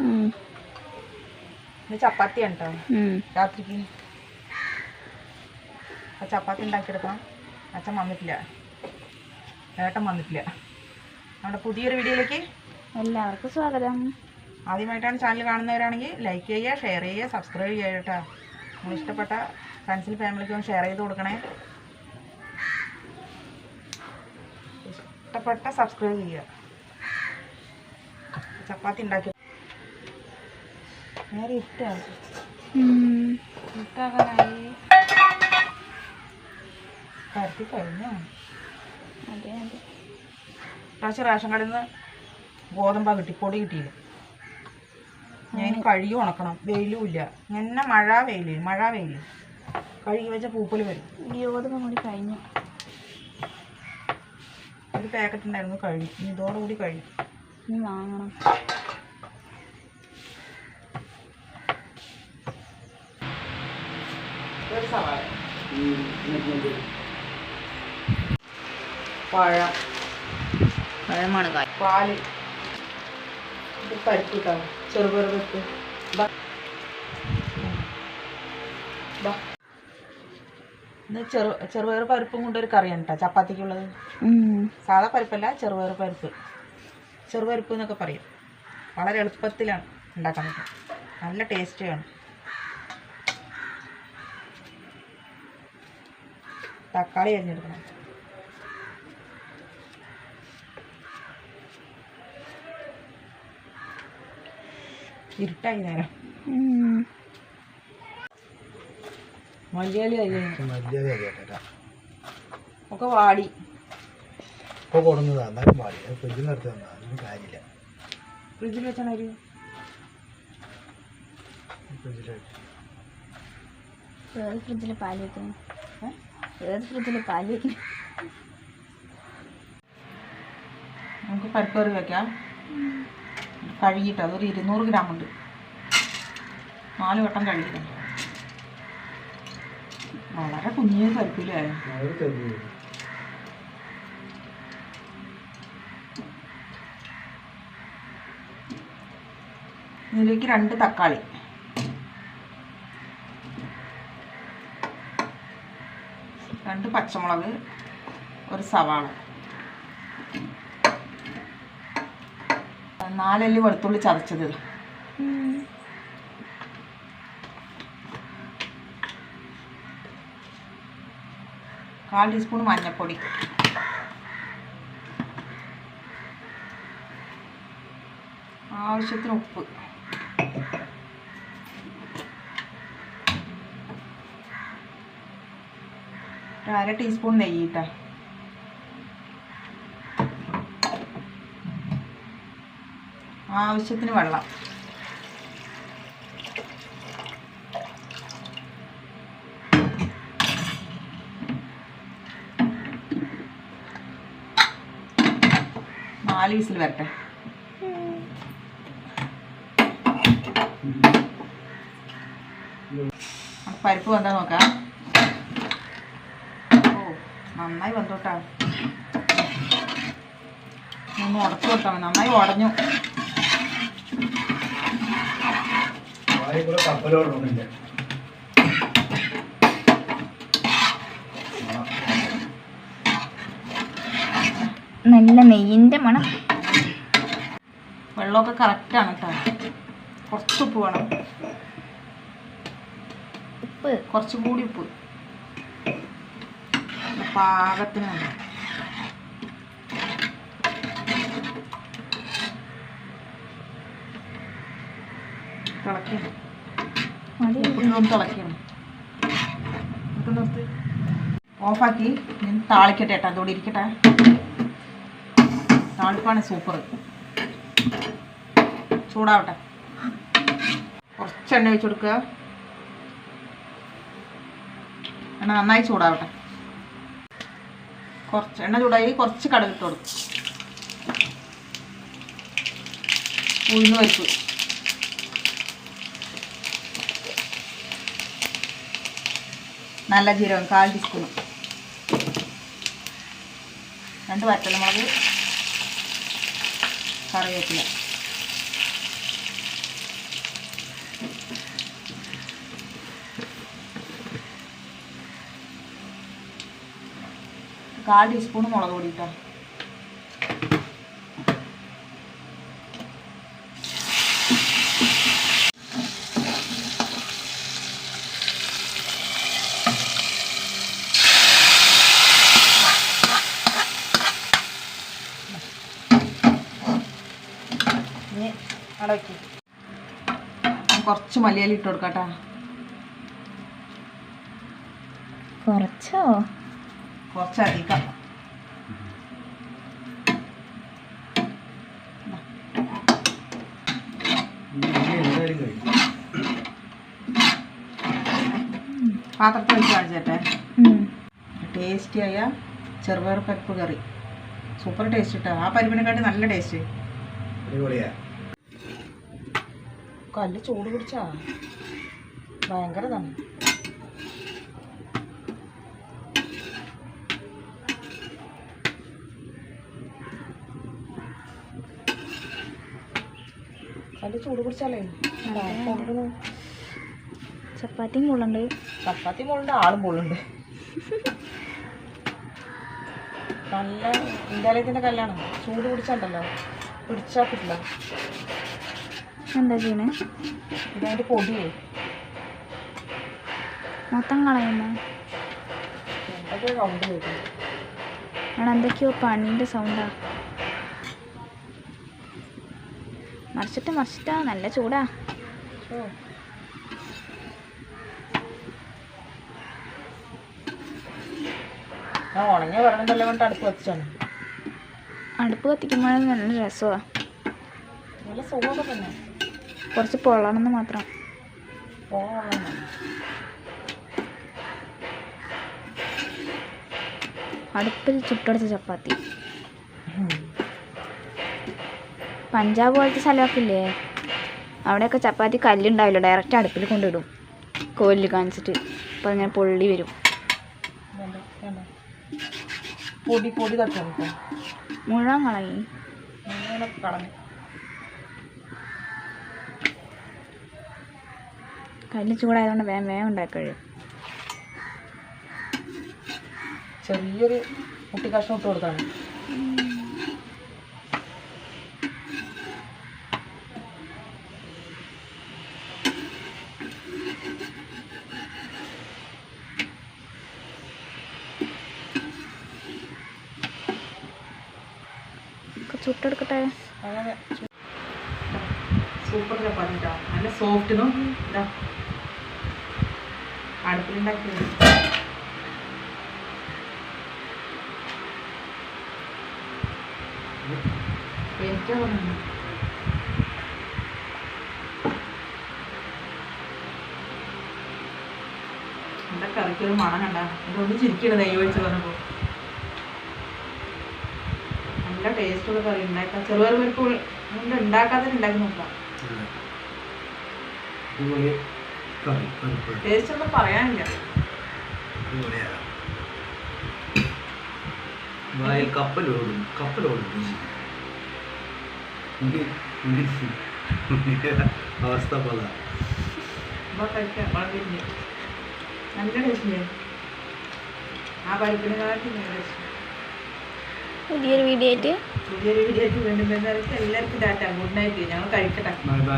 ഉം. ഉണ്ടോ. രാത്രിക്ക്. ആ ചപ്പാത്തി ഉണ്ടാക്കിയെടുക്കണം. അച്ഛൻ വന്നിട്ടില്ല. ഏട്ടൻ വന്നിട്ടില്ല. നമ്മുടെ പുതിയൊരു വീഡിയോയിലേക്ക് എല്ലാവർക്കും സ്വാഗതം. ആദ്യമായിട്ടാണ് ചാനൽ കാണുന്നവരാണെങ്കിൽ ലൈക്ക് ചെയ്യുക ഷെയർ ചെയ്യുക സബ്സ്ക്രൈബ് ചെയ്യുക കേട്ടോ. നമ്മൾ ഇഷ്ടപ്പെട്ട ഫ്രണ്ട്സിനും ഫാമിലിക്കും ഷെയർ ചെയ്ത് കൊടുക്കണേ. ഇഷ്ടപ്പെട്ട സബ്സ്ക്രൈബ് ചെയ്യുക. ചപ്പാത്തി ഉണ്ടാക്കി നേരെ ഇട്ടാണ് ഉം. ഇട്ടാകാനായി പരത്തി കഴിഞ്ഞോ? അതെ അതെ. പ്രാവശ്യം റേഷൻ കടയിൽ നിന്ന് ഗോതമ്പ കിട്ടി പൊടി കിട്ടിയില്ല. ഞാൻ ഇനി കഴുകി ഉണക്കണം. വെയിലും ഇല്ല. ഇങ്ങനെ മഴ വെയിൽ മഴ വെയിൽ കഴുകി വെച്ച പൂപ്പൽ വരും. ഗോതമ്പ് കൂടി കഴിഞ്ഞു. ഒരു പാക്കറ്റ് ഉണ്ടായിരുന്നു കഴുകി. ഇനി ഇതോടുകൂടി കഴുകി. ഇനി വാങ്ങണം. സവാള പഴം. പഴമാണ് കായ് പാൽ. ഇത് പരിപ്പ് കിട്ടാം ചെറുപയർ വെക്ക് ചെറു ചെറുപയർ പരിപ്പും കൊണ്ടൊരു കറിയാണ് കേട്ടോ ചപ്പാത്തിക്കുള്ളത്. സാധാ പരിപ്പല്ല ചെറുപയർ പരിപ്പ്. ചെറുപരിപ്പ് എന്നൊക്കെ പറയും. വളരെ എളുപ്പത്തിലാണ് ഉണ്ടാക്കാൻ പറ്റും നല്ല ടേസ്റ്റ് തക്കാളി അരിഞ്ഞെടുക്കണം. ഇരുട്ടായി നേരം. മല്ലിയാലി അരി ഒക്കെ വാടി. ഇപ്പോൾ കൊടുന്നതാ. എന്നാലും വാടി. ഫ്രിഡ്ജിൽ നിർത്തി തന്നാ. അതിന് കാര്യമില്ല. ഫ്രിഡ്ജിൽ വെച്ചാണ് അരി? ഫ്രിഡ്ജിൽ പാൽ വെക്കുന്നു? ഏത് ഫ്രിഡ്ജിൽ പാൽ? നമുക്ക് പരിപ്പ് കറി വെക്കാം. കഴുകിയിട്ട് അതൊരു ഇരുന്നൂറ് ഗ്രാം ഉണ്ട്. നാല് വട്ടം കഴുകിയിട്ടുണ്ട്. വളരെ കുഞ്ഞു പരിപ്പില്ലേ ഇതിലേക്ക് രണ്ട് തക്കാളി. രണ്ട് പച്ചമുളക് ഒരു സവാള. നാലല്ലി വെളുത്തുള്ളി ചതച്ചത് കാൽ ടീസ്പൂൺ മഞ്ഞൾപ്പൊടി ആവശ്യത്തിന് ഉപ്പ്. അര ടീസ്പൂൺ നെയ്യ് കേട്ടോ ആവശ്യത്തിന് വെള്ളം. നാല് വിസിൽ വരട്ടെ. പരിപ്പ് വന്നാൽ നോക്കാം. നന്നായി വന്നോട്ടാ. ഒന്ന് ഉടച്ചു കൊടുത്താൽ നന്നായി ഉടഞ്ഞു. നല്ല നെയ്യിന്റെ മണം. വെള്ളമൊക്കെ കറക്റ്റാണ് കേട്ടോ കുറച്ച് ഉപ്പ് വേണം. ഉപ്പ്. കുറച്ചും കൂടി ഉപ്പ്. പാകത്തിന് വേണം തിളക്കണം മതി. ഉപ്പിട്ടൊന്ന് തിളക്കണം ഇത് നിർത്ത്. ഓഫാക്കി. ഞാൻ താളിക്കട്ടെ കേട്ടോ. അതോടെ ഇരിക്കട്ടെ. താളിപ്പാണ് സൂപ്പർ ചൂടാവട്ടെ. കുറച്ച് എണ്ണ ഒഴിച്ച് കൊടുക്കുക. എണ്ണ നന്നായി ചൂടാവട്ടെ. കുറച്ച് എണ്ണ ചൂടായി കുറച്ച് കടുക് ഇട്ട് കൊടുക്കും ഉഴുന്ന് പരിപ്പ്. നല്ല ജീരകം കാൽ ടീസ്പൂൺ രണ്ട് വറ്റൽമുളക് കറിവേപ്പില. കാൽ ടീസ്പൂൺ മുളക് പൊടി കേട്ടോ കുറച്ച് മല്ലിയില ഇട്ട് കൊടുക്കാം കുറച്ചോ? കുറച്ചധികം. പാത്രത്തിൽ വെച്ച് കാണിച്ചേട്ടെ. ടേസ്റ്റിയായ ചെറുപയർ പരിപ്പ് കറി. സൂപ്പർ ടേസ്റ്റ് കേട്ടോ ആ പരിപ്പിനെക്കാട്ടി നല്ല ടേസ്റ്റ് കല്ല് ചൂട് പിടിച്ചാ? ഭയങ്കര ഇതാണ്. കല്ല് ചൂട് പിടിച്ചാലേ. ചപ്പാത്തി ചപ്പാത്തിയും മുള്ളുണ്ട്. ചപ്പാത്തി മുള്ളുണ്ട് ആളും മുള്ളുണ്ട്. നല്ല ഇന്ത്യാലയത്തിന്റെ കല്ലാണ് ചൂട് പിടിച്ചാണ്ടല്ലോ. പിടിച്ചാ കിട്ടില്ല എന്താ ചെയ്യണേ? ഇതതിന്റെ പൊടിയേ. മൊത്തം കളയുന്നേ? എന്തൊക്കെ സൗണ്ട് അവിടെ എന്തൊക്കെയോ പണിന്റെ സൗണ്ടാ മറിച്ചിട്ട് മറിച്ചിട്ടാ നല്ല ചൂടാ. അടുപ്പ് കത്തിക്കുമ്പോഴും കത്തിക്കുമ്പോൾ നല്ല രസമാണ് തന്നെ. കുറച്ച് പൊള്ളണമെന്ന് മാത്രം. അടുപ്പിൽ ചുട്ടടുത്ത ചപ്പാത്തി. പഞ്ചാബ് പോലത്തെ സ്ഥലമൊക്കെ ഇല്ലേ അവിടെയൊക്കെ ചപ്പാത്തി കല്ലുണ്ടാവില്ല? ഡയറക്റ്റ് അടുപ്പിൽ കൊണ്ടിടും കോലിൽ കാണിച്ചിട്ട്. അപ്പോൾ അങ്ങനെ പൊള്ളി വരും. പൊടി പൊടി മുഴുവൻ കളയി കല്ല് ചൂടായതുകൊണ്ട് വേഗം വേഗം ഉണ്ടാക്കഴു ചെറിയൊരു കുട്ടി കഷ്ണം ഇട്ട് കൊടുത്താണ് ചുട്ടെടുക്കട്ടെ. സൂപ്പർ ചപ്പാത്തി നല്ല സോഫ്റ്റ്. എന്റെ കറിക്കൊരു മണം കണ്ട? ഇതൊന്ന് ചിരിക്കണം നെയ്യ് വെച്ച് പറഞ്ഞപ്പോൾ നല്ല ടേസ്റ്റുള്ള കറി ഉണ്ടാക്കാം ചെറുപയർ പരിപ്പ് കൊണ്ട് ഉണ്ടാക്കാതെ ഉണ്ടാക്കി നോക്കാം ടേസ്റ്റ് ഒന്നും പറയാനില്ല. അടിപൊളിയാ. വായിൽ കപ്പലോടും കപ്പലോടും അവസ്ഥ പല നല്ല ടേസ്റ്റ് ആ പരിപ്പിനെ കാട്ടി ടേസ്റ്റ് പുതിയൊരു വീഡിയോ ആയിട്ട്. പുതിയൊരു വീഡിയോ ആയിട്ട് വീണ്ടും എല്ലാവർക്കും ടാറ്റ ഗുഡ് നൈറ്റ്. ഞങ്ങൾ കഴിക്കട്ടെ. Bye bye